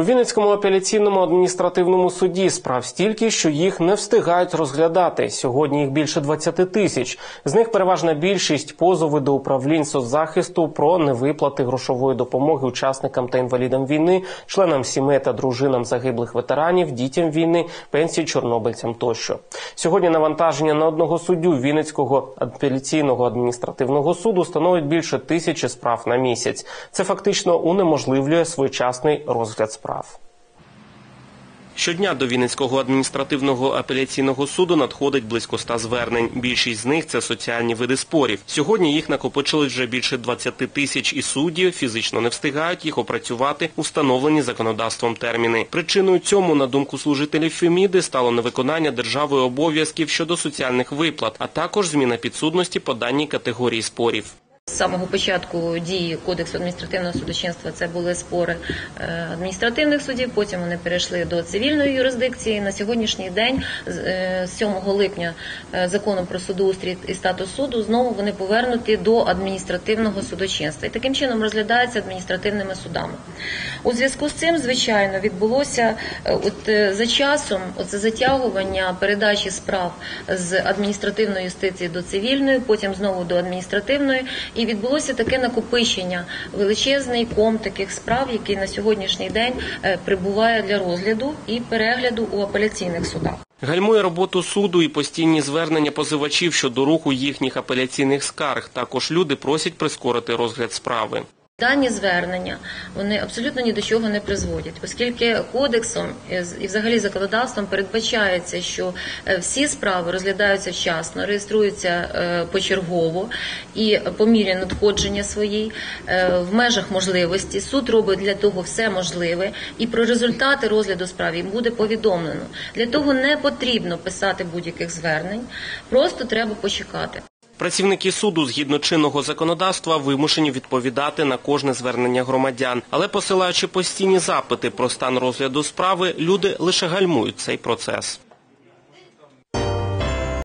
У Вінницькому апеляційному адміністративному суді справ стільки, що їх не встигають розглядати. Сьогодні їх більше 20 тисяч. З них переважна більшість позови до управлінь соцзахисту про невиплати грошової допомоги учасникам та інвалідам війни, членам сімей та дружинам загиблих ветеранів, дітям війни, пенсії чорнобильцям тощо. Сьогодні навантаження на одного суддю Вінницького апеляційного адміністративного суду становить більше тисячі справ на місяць. Це фактично унеможливлює своєчасний розгляд справ. Щодня до Вінницького адміністративного апеляційного суду надходить близько ста звернень. Більшість з них це соціальні види спорів. Сьогодні їх накопичили вже більше 20 тисяч, і судді фізично не встигають їх опрацювати у встановлені законодавством терміни. Причиною цьому, на думку служителів Феміди, стало невиконання державою обов'язків щодо соціальних виплат, а також зміна підсудності по даній категорії спорів. З самого початку дії кодексу адміністративного судочинства це були спори е, адміністративних судів. Потім вони перейшли до цивільної юрисдикції. На сьогоднішній день, з е, 7 липня, е, законом про судоустрій і статус суду знову вони повернуті до адміністративного судочинства і таким чином розглядаються адміністративними судами. У зв'язку з цим, звичайно, відбулося от за часом оце затягування передачі справ з адміністративної юстиції до цивільної, потім знову до адміністративної. І відбулося таке накопичення, величезний ком таких справ, який на сьогоднішній день прибуває для розгляду і перегляду у апеляційних судах. Гальмує роботу суду і постійні звернення позивачів щодо руху їхніх апеляційних скарг. Також люди просять прискорити розгляд справи. Дані звернення вони абсолютно ні до чого не призводять, оскільки кодексом і взагалі законодавством передбачається, що всі справи розглядаються вчасно, реєструються почергово і по мірі надходження своїй в межах можливості. Суд робить для того все можливе, і про результати розгляду справ їм буде повідомлено. Для того не потрібно писати будь-яких звернень, просто треба почекати. Працівники суду згідно чинного законодавства вимушені відповідати на кожне звернення громадян, але посилаючи постійні запити про стан розгляду справи, люди лише гальмують цей процес.